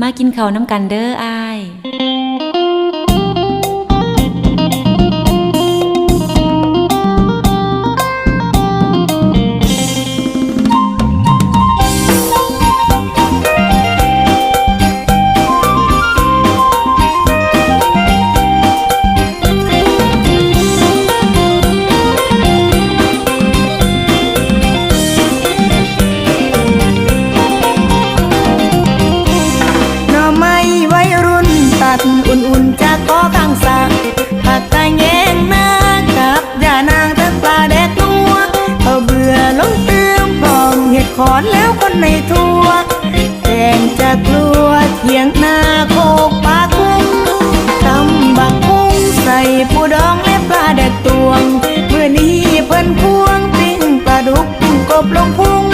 มากินเขาน้ำกันเด้ออาย ปลาแดกนัวเขาเบื่อลงเติมพร้อมเห็ดขอนแล้วคนในทั่วแดงจะกลัวเถียงนาโคกปลาคุ้งตำบักคุ้งใส่ปูดองและปลาแดกตวงเมื่อนี้เพิ่นพวงปิ้งปลาดุกปิ้งกบลงพุง